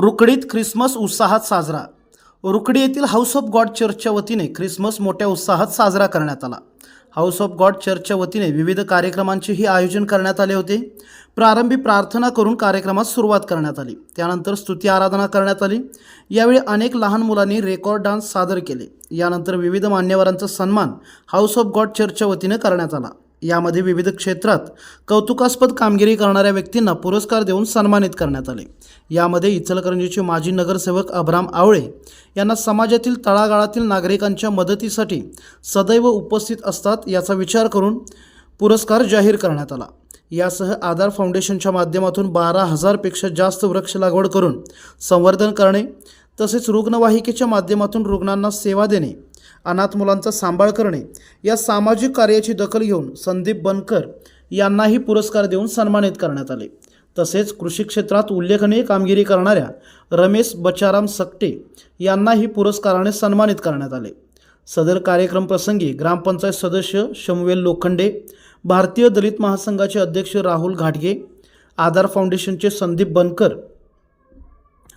रुकडीत Christmas उत्साहात साजरा. रुकडी येथील हाऊस ऑफ गॉड चर्चच्या वतीने ख्रिसमस मोठ्या उत्साहात साजरा करण्यात आला. हाऊस ऑफ गॉड चर्चच्या वतीने विविध कार्यक्रमांचेही आयोजन करण्यात आले होते. प्रारंभी प्रार्थना करून कार्यक्रमास सुरुवात करण्यात आली. त्यानंतर स्तुती आराधना करण्यात आली. यावेळी अनेक लहान मुलांनी रेकॉर्ड डान्स सादर केले. यानंतर विविध मान्यवरांचा सन्मान हाऊस ऑफ गॉड चर्चच्या वतीने करण्यात आला. यामध्ये विविध क्षेत्रात कौतुकास्पद कामगिरी करणाऱ्या व्यक्तींना पुरस्कार देऊन सन्मानित करण्यात आले. यामध्ये इचलकरंजीचे माजी नगरसेवक अब्राम आवळे यांना समाजातील तळागाळातील नागरिकांच्या मदतीसाठी सदैव उपस्थित असतात याचा विचार करून पुरस्कार जाहीर करण्यात आला. यासह आधार फाउंडेशनच्या माध्यमातून बारा हजारपेक्षा जास्त वृक्ष लागवड करून संवर्धन करणे तसेच रुग्णवाहिकेच्या माध्यमातून रुग्णांना सेवा देणे अनाथ मुलांचा सांभाळ करणे या सामाजिक कार्याची दखल घेऊन संदीप बनकर यांनाही पुरस्कार देऊन सन्मानित करण्यात आले. तसेच कृषी क्षेत्रात उल्लेखनीय कामगिरी करणाऱ्या रमेश बचाराम सकटे यांनाही पुरस्काराने सन्मानित करण्यात आले. सदर कार्यक्रम प्रसंगी ग्रामपंचायत सदस्य शमवेल लोखंडे भारतीय दलित महासंघाचे अध्यक्ष राहुल घाटगे आधार फाउंडेशनचे संदीप बनकर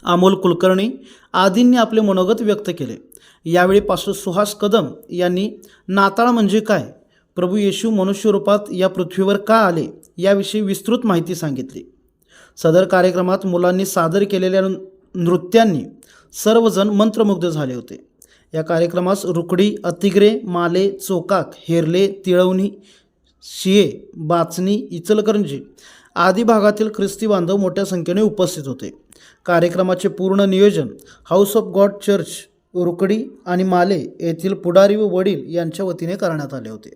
अमोल कुलकर्णी आदींनी आपले मनोगत व्यक्त केले. यावेळी पास्टर सुहास कदम यांनी नाताळ म्हणजे काय? प्रभू येशू मनुष्यरूपात या पृथ्वीवर का आले? याविषयी विस्तृत माहिती सांगितली. सदर कार्यक्रमात मुलांनी सादर केलेल्या नृ- नृत्यांनी सर्वजण मंत्रमुग्ध झाले होते. या कार्यक्रमास रुकडी अतिग्रे माले चोकाक हेरले तिळवणी शिये बाचणी इचलकरंजी आदी भागातील ख्रिस्ती बांधव मोठ्या संख्येने उपस्थित होते. कार्यक्रमाचे पूर्ण नियोजन house of god church Rukdi आणि माले येथील पुढारी व वडील यांच्या वतीने करण्यात आले होते.